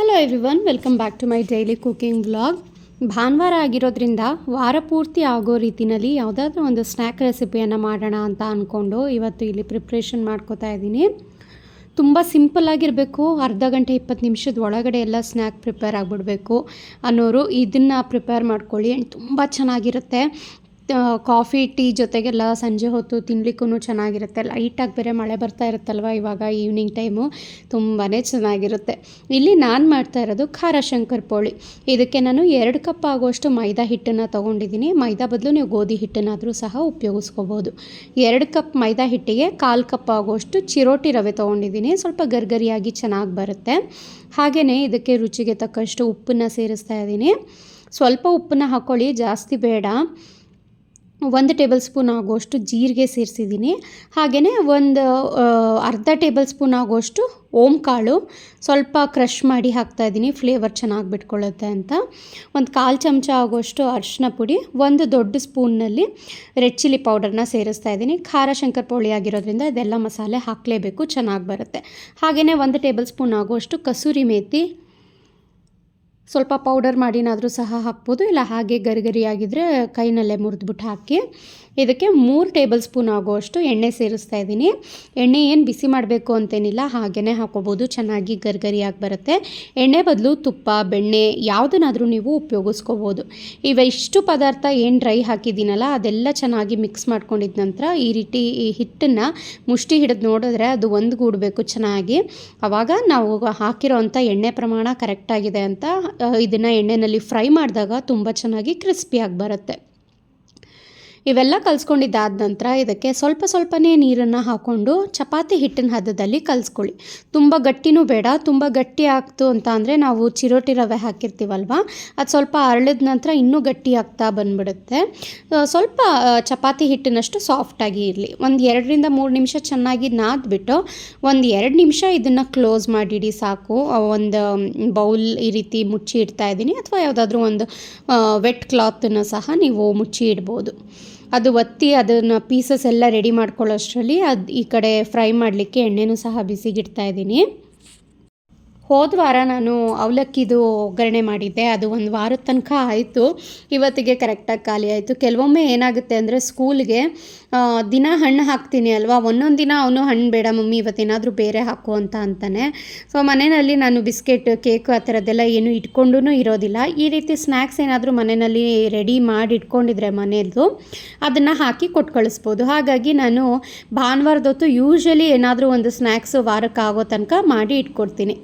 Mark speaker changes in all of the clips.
Speaker 1: Hello everyone welcome back to my daily cooking vlog ಭಾನುವಾರ ಆಗಿರೋದ್ರಿಂದ ವಾರ ಪೂರ್ತಿ ಆಗೋ ರೀತಿಯಲ್ಲಿ ಯಾವುದಾದ್ರೂ ಒಂದು ಸ್ನ್ಯಾಕ್ ರೆಸಿಪಿಯನ್ನು ಮಾಡೋಣ ಅಂತ ಅಂದ್ಕೊಂಡು ಇವತ್ತು ಇಲ್ಲಿ ಪ್ರಿಪ್ರೇಷನ್ ಮಾಡ್ಕೋತಾ ಇದ್ದೀನಿ. ತುಂಬ ಸಿಂಪಲ್ ಆಗಿರಬೇಕು, ಅರ್ಧ ಗಂಟೆ ಇಪ್ಪತ್ತು ನಿಮಿಷದ ಒಳಗಡೆ ಎಲ್ಲ ಸ್ನ್ಯಾಕ್ ಪ್ರಿಪೇರ್ ಆಗಿಬಿಡ್ಬೇಕು ಅನ್ನೋರು ಇದನ್ನು ಪ್ರಿಪೇರ್ ಮಾಡ್ಕೊಳ್ಳಿ ಆ್ಯಂಡ್ ತುಂಬ ಚೆನ್ನಾಗಿರುತ್ತೆ. ಕಾಫಿ, ಟೀ ಜೊತೆಗೆಲ್ಲ ಸಂಜೆ ಹೊತ್ತು ತಿನ್ಲಿಕ್ಕೂ ಚೆನ್ನಾಗಿರುತ್ತೆ. ಲೈಟಾಗಿ ಬೇರೆ ಮಳೆ ಬರ್ತಾ ಇರುತ್ತಲ್ವ ಇವಾಗ ಈವ್ನಿಂಗ್ ಟೈಮು ತುಂಬಾ ಚೆನ್ನಾಗಿರುತ್ತೆ. ಇಲ್ಲಿ ನಾನು ಮಾಡ್ತಾ ಇರೋದು ಖಾರ ಶಂಕರ್ ಪೋಳಿ. ಇದಕ್ಕೆ ನಾನು ಎರಡು ಕಪ್ ಆಗುವಷ್ಟು ಮೈದಾ ಹಿಟ್ಟನ್ನು ತೊಗೊಂಡಿದ್ದೀನಿ. ಮೈದಾ ಬದಲು ನೀವು ಗೋಧಿ ಹಿಟ್ಟನ್ನಾದರೂ ಸಹ ಉಪಯೋಗಿಸ್ಕೋಬೋದು. ಎರಡು ಕಪ್ ಮೈದಾ ಹಿಟ್ಟಿಗೆ ಕಾಲು ಕಪ್ ಆಗುವಷ್ಟು ಚಿರೋಟಿ ರವೆ ತೊಗೊಂಡಿದ್ದೀನಿ. ಸ್ವಲ್ಪ ಗರ್ಗರಿಯಾಗಿ ಚೆನ್ನಾಗಿ ಬರುತ್ತೆ. ಹಾಗೆಯೇ ಇದಕ್ಕೆ ರುಚಿಗೆ ತಕ್ಕಷ್ಟು ಉಪ್ಪನ್ನು ಸೇರಿಸ್ತಾ ಇದ್ದೀನಿ. ಸ್ವಲ್ಪ ಉಪ್ಪನ್ನ ಹಾಕ್ಕೊಳ್ಳಿ ಜಾಸ್ತಿ ಬೇಡ. ಒಂದು ಟೇಬಲ್ ಸ್ಪೂನ್ ಆಗುವಷ್ಟು ಜೀರಿಗೆ ಸೇರಿಸಿದ್ದೀನಿ. ಹಾಗೆಯೇ ಒಂದು ಅರ್ಧ ಟೇಬಲ್ ಸ್ಪೂನ್ ಆಗುವಷ್ಟು ಓಮ್ ಕಾಳು ಸ್ವಲ್ಪ ಕ್ರಷ್ ಮಾಡಿ ಹಾಕ್ತಾಯಿದ್ದೀನಿ ಫ್ಲೇವರ್ ಚೆನ್ನಾಗಿ ಬಿಟ್ಕೊಳ್ಳುತ್ತೆ ಅಂತ. ಒಂದು ಕಾಲು ಚಮಚ ಆಗೋಷ್ಟು ಅರಿಶಿನ ಪುಡಿ, ಒಂದು ದೊಡ್ಡ ಸ್ಪೂನ್ನಲ್ಲಿ ರೆಡ್ ಚಿಲ್ಲಿ ಪೌಡರ್ನ ಸೇರಿಸ್ತಾ ಇದ್ದೀನಿ. ಖಾರ ಶಂಕರ ಪೋಳಿ ಆಗಿರೋದ್ರಿಂದ ಇದೆಲ್ಲ ಮಸಾಲೆ ಹಾಕಲೇಬೇಕು, ಚೆನ್ನಾಗಿ ಬರುತ್ತೆ. ಹಾಗೆಯೇ ಒಂದು ಟೇಬಲ್ ಸ್ಪೂನ್ ಆಗುವಷ್ಟು ಕಸೂರಿ ಮೇಥಿ ಸ್ವಲ್ಪ ಪೌಡರ್ ಮಾಡಿನಾದರೂ ಸಹ ಹಾಕ್ಬೋದು. ಇಲ್ಲ ಹಾಗೆ ಗರಿ ಗರಿಯಾಗಿದ್ದರೆ ಕೈನಲ್ಲೇ ಮುರಿದ್ಬಿಟ್ಟು ಹಾಕಿ ಇದಕ್ಕೆ ಮೂರು ಟೇಬಲ್ ಸ್ಪೂನ್ ಆಗುವಷ್ಟು ಎಣ್ಣೆ ಸೇರಿಸ್ತಾ ಇದ್ದೀನಿ. ಎಣ್ಣೆ ಏನು ಬಿಸಿ ಮಾಡಬೇಕು ಅಂತೇನಿಲ್ಲ ಹಾಗೆಯೇ ಹಾಕೋಬೋದು. ಚೆನ್ನಾಗಿ ಗರ್ಗರಿಯಾಗಿ ಬರುತ್ತೆ. ಎಣ್ಣೆ ಬದಲು ತುಪ್ಪ, ಬೆಣ್ಣೆ, ಯಾವುದನ್ನಾದರೂ ನೀವು ಉಪಯೋಗಿಸ್ಕೋಬೋದು. ಇವ ಇಷ್ಟು ಪದಾರ್ಥ ಏನು ಡ್ರೈ ಹಾಕಿದ್ದೀನಲ್ಲ, ಅದೆಲ್ಲ ಚೆನ್ನಾಗಿ ಮಿಕ್ಸ್ ಮಾಡ್ಕೊಂಡಿದ್ದ ನಂತರ ಈ ರೀತಿ ಈ ಹಿಟ್ಟನ್ನು ಮುಷ್ಟಿ ಹಿಡಿದು ನೋಡಿದ್ರೆ ಅದು ಒಂದು ಗೂಡಬೇಕು ಚೆನ್ನಾಗಿ. ಆವಾಗ ನಾವು ಹಾಕಿರೋ ಅಂಥ ಎಣ್ಣೆ ಪ್ರಮಾಣ ಕರೆಕ್ಟಾಗಿದೆ ಅಂತ ಇದನ್ನು ಎಣ್ಣೆಯಲ್ಲಿ ಫ್ರೈ ಮಾಡಿದಾಗ ತುಂಬ ಚೆನ್ನಾಗಿ ಕ್ರಿಸ್ಪಿಯಾಗಿ ಬರುತ್ತೆ. ಇವೆಲ್ಲ ಕಲಿಸ್ಕೊಂಡಿದ್ದಾದ ನಂತರ ಇದಕ್ಕೆ ಸ್ವಲ್ಪ ಸ್ವಲ್ಪನೇ ನೀರನ್ನು ಹಾಕ್ಕೊಂಡು ಚಪಾತಿ ಹಿಟ್ಟಿನ ಹದದಲ್ಲಿ ಕಲಿಸ್ಕೊಳ್ಳಿ. ತುಂಬ ಗಟ್ಟಿನೂ ಬೇಡ, ತುಂಬ ಗಟ್ಟಿ ಆಗ್ತು ಅಂತ ಅಂದರೆ ನಾವು ಚಿರೋಟಿ ರವೆ ಹಾಕಿರ್ತೀವಲ್ವ? ಅದು ಸ್ವಲ್ಪ ಅರಳಿದ ನಂತರ ಇನ್ನೂ ಗಟ್ಟಿ ಆಗ್ತಾ ಬಂದ್ಬಿಡುತ್ತೆ. ಸ್ವಲ್ಪ ಚಪಾತಿ ಹಿಟ್ಟಿನಷ್ಟು ಸಾಫ್ಟಾಗಿ ಇರಲಿ. ಒಂದು ಎರಡರಿಂದ ಮೂರು ನಿಮಿಷ ಚೆನ್ನಾಗಿ ನಾದ್ಬಿಟ್ಟು ಒಂದು ಎರಡು ನಿಮಿಷ ಇದನ್ನು ಕ್ಲೋಸ್ ಮಾಡಿಡಿ ಸಾಕು. ಒಂದು ಬೌಲ್ ಈ ರೀತಿ ಮುಚ್ಚಿ ಇಡ್ತಾ ಇದ್ದೀನಿ. ಅಥವಾ ಯಾವುದಾದ್ರೂ ಒಂದು ವೆಟ್ ಕ್ಲಾತನ್ನು ಸಹ ನೀವು ಮುಚ್ಚಿ ಇಡ್ಬೋದು ಅದು ಒತ್ತಿ ಅದನ್ನು ಪೀಸಸ್ ಎಲ್ಲ ರೆಡಿ ಮಾಡ್ಕೊಳ್ಳೋಷ್ಟರಲ್ಲಿ ಅದು ಈ ಕಡೆ ಫ್ರೈ ಮಾಡಲಿಕ್ಕೆ ಎಣ್ಣೆನೂ ಸಹ ಬಿಸಿಗಿಡ್ತಾ ಇದ್ದೀನಿ. ಹೋದ ವಾರ ನಾನು ಅವಲಕ್ಕಿದು ಒಗ್ಗರಣೆ ಮಾಡಿದ್ದೆ. ಅದು ಒಂದು ವಾರದ ತನಕ ಆಯಿತು. ಇವತ್ತಿಗೆ ಕರೆಕ್ಟಾಗಿ ಖಾಲಿ ಆಯಿತು. ಕೆಲವೊಮ್ಮೆ ಏನಾಗುತ್ತೆ ಅಂದರೆ ಸ್ಕೂಲ್ಗೆ ದಿನ ಹಣ್ಣು ಹಾಕ್ತೀನಿ ಅಲ್ವಾ? ಒಂದೊಂದು ದಿನ ಅವನು ಹಣ್ಣು ಬೇಡ, ಮಮ್ಮಿ, ಇವತ್ತೇನಾದರೂ ಬೇರೆ ಹಾಕು ಅಂತ ಅಂತಾನೆ. ಸೊ ಮನೆಯಲ್ಲಿ ನಾನು ಬಿಸ್ಕೆಟ್, ಕೇಕು ಆ ಥರದ್ದೆಲ್ಲ ಏನು ಇಟ್ಕೊಂಡು ಇರೋದಿಲ್ಲ. ಈ ರೀತಿ ಸ್ನ್ಯಾಕ್ಸ್ ಏನಾದರೂ ಮನೆಯಲ್ಲಿ ರೆಡಿ ಮಾಡಿ ಇಟ್ಕೊಂಡಿದ್ರೆ ಮನೆಯದು ಅದನ್ನು ಹಾಕಿ ಕೊಟ್ಟು ಕಳಿಸ್ಬೋದು ಹಾಗಾಗಿ ನಾನು ಭಾನುವಾರದೊತ್ತು ಯೂಶ್ವಲಿ ಏನಾದರೂ ಒಂದು ಸ್ನ್ಯಾಕ್ಸು ವಾರಕ್ಕಾಗೋ ತನಕ ಮಾಡಿ ಇಟ್ಕೊಡ್ತೀನಿ.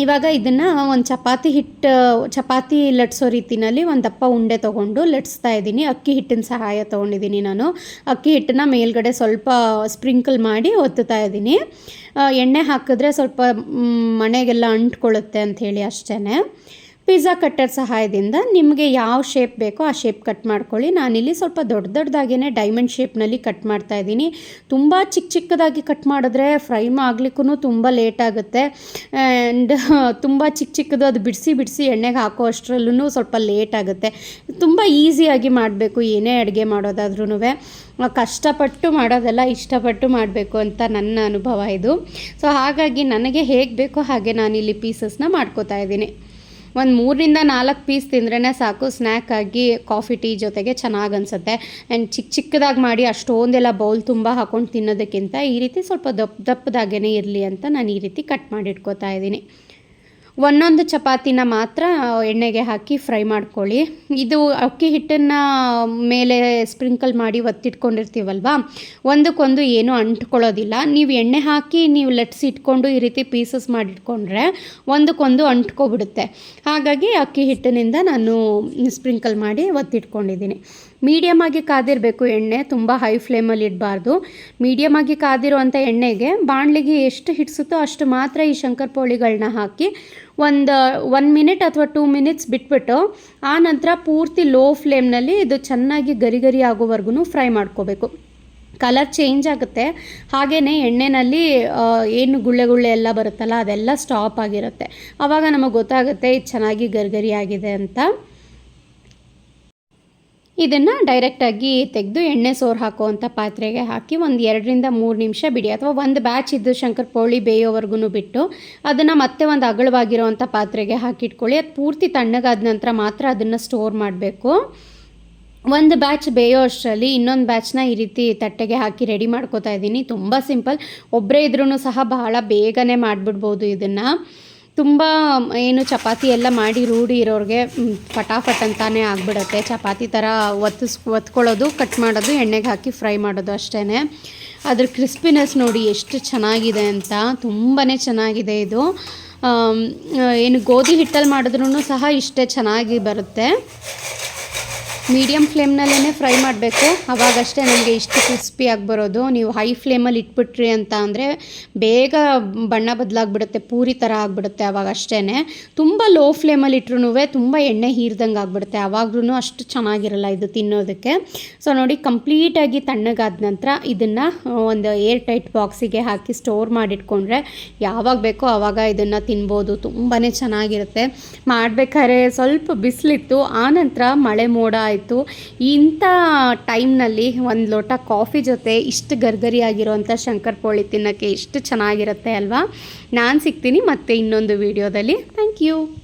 Speaker 1: ಇವಾಗ ಇದನ್ನು ಒಂದು ಚಪಾತಿ ಹಿಟ್ಟು, ಚಪಾತಿ ಲಟ್ಸೋ ರೀತಿನಲ್ಲಿ ಒಂದು ದಪ್ಪ ಉಂಡೆ ತೊಗೊಂಡು ಲಟ್ಸ್ತಾ ಇದ್ದೀನಿ. ಅಕ್ಕಿ ಹಿಟ್ಟಿನ ಸಹಾಯ ತೊಗೊಂಡಿದ್ದೀನಿ ನಾನು. ಅಕ್ಕಿ ಹಿಟ್ಟನ್ನ ಮೇಲ್ಗಡೆ ಸ್ವಲ್ಪ ಸ್ಪ್ರಿಂಕಲ್ ಮಾಡಿ ಒತ್ತುತ್ತಾ ಇದ್ದೀನಿ. ಎಣ್ಣೆ ಹಾಕಿದ್ರೆ ಸ್ವಲ್ಪ ಮನೆಗೆಲ್ಲ ಅಂಟ್ಕೊಳ್ಳುತ್ತೆ ಅಂಥೇಳಿ ಅಷ್ಟೇ ಪಿಜ್ಜಾ ಕಟ್ಟರ್ ಸಹಾಯದಿಂದ ನಿಮಗೆ ಯಾವ ಶೇಪ್ ಬೇಕೋ ಆ ಶೇಪ್ ಕಟ್ ಮಾಡ್ಕೊಳ್ಳಿ. ನಾನಿಲ್ಲಿ ಸ್ವಲ್ಪ ದೊಡ್ಡ ದೊಡ್ಡದಾಗೇ ಡೈಮಂಡ್ ಶೇಪ್ನಲ್ಲಿ ಕಟ್ ಮಾಡ್ತಾ ಇದ್ದೀನಿ. ತುಂಬ ಚಿಕ್ಕ ಚಿಕ್ಕದಾಗಿ ಕಟ್ ಮಾಡಿದ್ರೆ ಫ್ರೈ ಆಗಲಿಕ್ಕೂ ತುಂಬ ಲೇಟ್ ಆಗುತ್ತೆ. ಆ್ಯಂಡ್ ತುಂಬ ಚಿಕ್ಕ ಚಿಕ್ಕದು ಅದು ಬಿಡಿಸಿ ಬಿಡಿಸಿ ಎಣ್ಣೆಗೆ ಹಾಕೋ ಅಷ್ಟರಲ್ಲೂ ಸ್ವಲ್ಪ ಲೇಟ್ ಆಗುತ್ತೆ. ತುಂಬ ಈಸಿಯಾಗಿ ಮಾಡಬೇಕು, ಏನೇ ಅಡುಗೆ ಮಾಡೋದಾದ್ರೂ ಕಷ್ಟಪಟ್ಟು ಮಾಡೋದೆಲ್ಲ, ಇಷ್ಟಪಟ್ಟು ಮಾಡಬೇಕು ಅಂತ ನನ್ನ ಅನುಭವ ಇದು. ಸೊ ಹಾಗಾಗಿ ನನಗೆ ಹೇಗೆ ಬೇಕೋ ಹಾಗೆ ನಾನಿಲ್ಲಿ ಪೀಸಸ್ನ ಮಾಡ್ಕೋತಾ ಇದ್ದೀನಿ. ಒಂದು ಮೂರರಿಂದ ನಾಲ್ಕು ಪೀಸ್ ತಿಂದ್ರೇ ಸಾಕು ಸ್ನ್ಯಾಕ್ ಆಗಿ ಕಾಫಿ ಟೀ ಜೊತೆಗೆ ಚೆನ್ನಾಗಿ ಅನಿಸುತ್ತೆ. ಆ್ಯಂಡ್ ಚಿಕ್ಕ ಚಿಕ್ಕದಾಗಿ ಮಾಡಿ ಅಷ್ಟೊಂದೆಲ್ಲ ಬೌಲ್ ತುಂಬ ಹಾಕೊಂಡು ತಿನ್ನೋದಕ್ಕಿಂತ ಈ ರೀತಿ ಸ್ವಲ್ಪ ದಪ್ಪ ದಪ್ಪದಾಗೇ ಇರಲಿ ಅಂತ ನಾನು ಈ ರೀತಿ ಕಟ್ ಮಾಡಿ ಇಟ್ಕೋತಾ ಇದ್ದೀನಿ. ಒಂದೊಂದು ಚಪಾತಿನ ಮಾತ್ರ ಎಣ್ಣೆಗೆ ಹಾಕಿ ಫ್ರೈ ಮಾಡ್ಕೊಳ್ಳಿ. ಇದು ಅಕ್ಕಿ ಹಿಟ್ಟನ್ನು ಮೇಲೆ ಸ್ಪ್ರಿಂಕಲ್ ಮಾಡಿ ಒತ್ತಿಟ್ಕೊಂಡಿರ್ತೀವಲ್ವ? ಒಂದಕ್ಕೊಂದು ಏನೂ ಅಂಟ್ಕೊಳ್ಳೋದಿಲ್ಲ. ನೀವು ಎಣ್ಣೆ ಹಾಕಿ ನೀವು ಲಟ್ಸಿ ಇಟ್ಕೊಂಡು ಈ ರೀತಿ ಪೀಸಸ್ ಮಾಡಿಟ್ಕೊಂಡ್ರೆ ಒಂದಕ್ಕೊಂದು ಅಂಟ್ಕೊಬಿಡುತ್ತೆ. ಹಾಗಾಗಿ ಅಕ್ಕಿ ಹಿಟ್ಟಿನಿಂದ ನಾನು ಸ್ಪ್ರಿಂಕಲ್ ಮಾಡಿ ಒತ್ತಿಟ್ಕೊಂಡಿದ್ದೀನಿ. ಮೀಡಿಯಮ್ ಆಗಿ ಕಾದಿರಬೇಕು ಎಣ್ಣೆ, ತುಂಬ ಹೈ ಫ್ಲೇಮಲ್ಲಿ ಇಡಬಾರ್ದು. ಮೀಡಿಯಮ್ ಆಗಿ ಕಾದಿರುವಂಥ ಎಣ್ಣೆಗೆ ಬಾಣಲಿಗೆ ಎಷ್ಟು ಹಿಡಿಸುತ್ತೋ ಅಷ್ಟು ಮಾತ್ರ ಈ ಶಂಕರ್ಪೋಳಿಗಳನ್ನ ಹಾಕಿ ಒಂದು ಒನ್ ಮಿನಿಟ್ ಅಥವಾ ಟೂ ಮಿನಿಟ್ಸ್ ಬಿಟ್ಬಿಟ್ಟು ಆ ನಂತರ ಪೂರ್ತಿ ಲೋ ಫ್ಲೇಮ್ನಲ್ಲಿ ಇದು ಚೆನ್ನಾಗಿ ಗರಿ ಗರಿ ಆಗೋವರೆಗೂ ಫ್ರೈ ಮಾಡ್ಕೋಬೇಕು. ಕಲರ್ ಚೇಂಜ್ ಆಗುತ್ತೆ. ಹಾಗೆಯೇ ಎಣ್ಣೆನಲ್ಲಿ ಏನು ಗುಳ್ಳೆ ಗುಳ್ಳೆ ಎಲ್ಲ ಬರುತ್ತಲ್ಲ ಅದೆಲ್ಲ ಸ್ಟಾಪ್ ಆಗಿರುತ್ತೆ. ಆವಾಗ ನಮಗೆ ಗೊತ್ತಾಗುತ್ತೆ ಇದು ಚೆನ್ನಾಗಿ ಗರಿಗರಿ ಆಗಿದೆ ಅಂತ. ಇದನ್ನು ಡೈರೆಕ್ಟಾಗಿ ತೆಗೆದು ಎಣ್ಣೆ ಸೋರು ಹಾಕುವಂಥ ಪಾತ್ರೆಗೆ ಹಾಕಿ ಒಂದು ಎರಡರಿಂದ ಮೂರು ನಿಮಿಷ ಬಿಡಿ. ಅಥವಾ ಒಂದು ಬ್ಯಾಚ್ ಇದ್ದು ಶಂಕರಪೋಳಿ ಬೇಯೋವರೆಗೂ ಬಿಟ್ಟು ಅದನ್ನು ಮತ್ತೆ ಒಂದು ಅಗಲವಾಗಿರುವಂಥ ಪಾತ್ರೆಗೆ ಹಾಕಿಟ್ಕೊಳ್ಳಿ. ಅದು ಪೂರ್ತಿ ತಣ್ಣಗಾದ ನಂತರ ಮಾತ್ರ ಅದನ್ನು ಸ್ಟೋರ್ ಮಾಡಬೇಕು. ಒಂದು ಬ್ಯಾಚ್ ಬೇಯೋ ಅಷ್ಟರಲ್ಲಿ ಇನ್ನೊಂದು ಬ್ಯಾಚ್ನ ಈ ರೀತಿ ತಟ್ಟೆಗೆ ಹಾಕಿ ರೆಡಿ ಮಾಡ್ಕೋತಾ ಇದ್ದೀನಿ. ತುಂಬ ಸಿಂಪಲ್ ಒಬ್ಬರೇ ಇದ್ರೂ ಸಹ ಬಹಳ ಬೇಗನೆ ಮಾಡಿಬಿಡ್ಬೋದು ಇದನ್ನು. ತುಂಬ ಏನು ಚಪಾತಿ ಎಲ್ಲ ಮಾಡಿ ರೂಢಿ ಇರೋರಿಗೆ ಫಟಾಫಟ್ ಅಂತಾನೆ ಆಗಿಬಿಡುತ್ತೆ. ಚಪಾತಿ ಥರ ಒತ್ತಿಸ್ ಒತ್ಕೊಳ್ಳೋದು, ಕಟ್ ಮಾಡೋದು, ಎಣ್ಣೆಗೆ ಹಾಕಿ ಫ್ರೈ ಮಾಡೋದು ಅಷ್ಟೇ ಅದ್ರ ಕ್ರಿಸ್ಪಿನೆಸ್ ನೋಡಿ ಎಷ್ಟು ಚೆನ್ನಾಗಿದೆ ಅಂತ ತುಂಬಾ ಚೆನ್ನಾಗಿದೆ ಇದು. ಏನು ಗೋಧಿ ಹಿಟ್ಟಲ್ಲಿ ಮಾಡಿದ್ರೂ ಸಹ ಇಷ್ಟೇ ಚೆನ್ನಾಗಿ ಬರುತ್ತೆ. ಮೀಡಿಯಮ್ ಫ್ಲೇಮ್ನಲ್ಲೇ ಫ್ರೈ ಮಾಡಬೇಕು. ಅವಾಗಷ್ಟೇ ನಮಗೆ ಇಷ್ಟು ಕ್ರಿಸ್ಪಿಯಾಗಿ ಬರೋದು. ನೀವು ಹೈ ಫ್ಲೇಮಲ್ಲಿ ಇಟ್ಬಿಟ್ರಿ ಅಂತ ಅಂದರೆ ಬೇಗ ಬಣ್ಣ ಬದಲಾಗ್ಬಿಡುತ್ತೆ, ಪೂರಿ ಥರ ಆಗಿಬಿಡುತ್ತೆ ಅವಾಗ ಅಷ್ಟೇ ತುಂಬ ಲೋ ಫ್ಲೇಮಲ್ಲಿ ಇಟ್ರೂ ತುಂಬ ಎಣ್ಣೆ ಹೀರ್ದಂಗೆ ಆಗಿಬಿಡುತ್ತೆ. ಅವಾಗ್ಲೂ ಅಷ್ಟು ಚೆನ್ನಾಗಿರಲ್ಲ ಇದು ತಿನ್ನೋದಕ್ಕೆ. ಸೊ ನೋಡಿ ಕಂಪ್ಲೀಟಾಗಿ ತಣ್ಣಗಾದ ನಂತರ ಇದನ್ನು ಒಂದು ಏರ್ ಟೈಟ್ ಬಾಕ್ಸಿಗೆ ಹಾಕಿ ಸ್ಟೋರ್ ಮಾಡಿಟ್ಕೊಂಡ್ರೆ ಯಾವಾಗ ಬೇಕೋ ಆವಾಗ ಇದನ್ನು ತಿನ್ಬೋದು. ತುಂಬಾ ಚೆನ್ನಾಗಿರುತ್ತೆ. ಮಾಡಬೇಕಾದ್ರೆ ಸ್ವಲ್ಪ ಬಿಸಿಲಿತ್ತು ಆನಂತರ ಮಳೆ ಮೋಡ ಆಯಿತು. ಇಂಥ ಟೈಮ್ನಲ್ಲಿ ಒಂದು ಲೋಟ ಕಾಫಿ ಜೊತೆ ಇಷ್ಟು ಗರ್ಗರಿಯಾಗಿರೋಂಥ ಶಂಕರಪೋಳಿ ತಿನ್ನೋಕ್ಕೆ ಎಷ್ಟು ಚೆನ್ನಾಗಿರುತ್ತೆ ಅಲ್ವಾ? ನಾನು ಸಿಗ್ತೀನಿ ಮತ್ತೆ ಇನ್ನೊಂದು ವಿಡಿಯೋದಲ್ಲಿ. Thank you.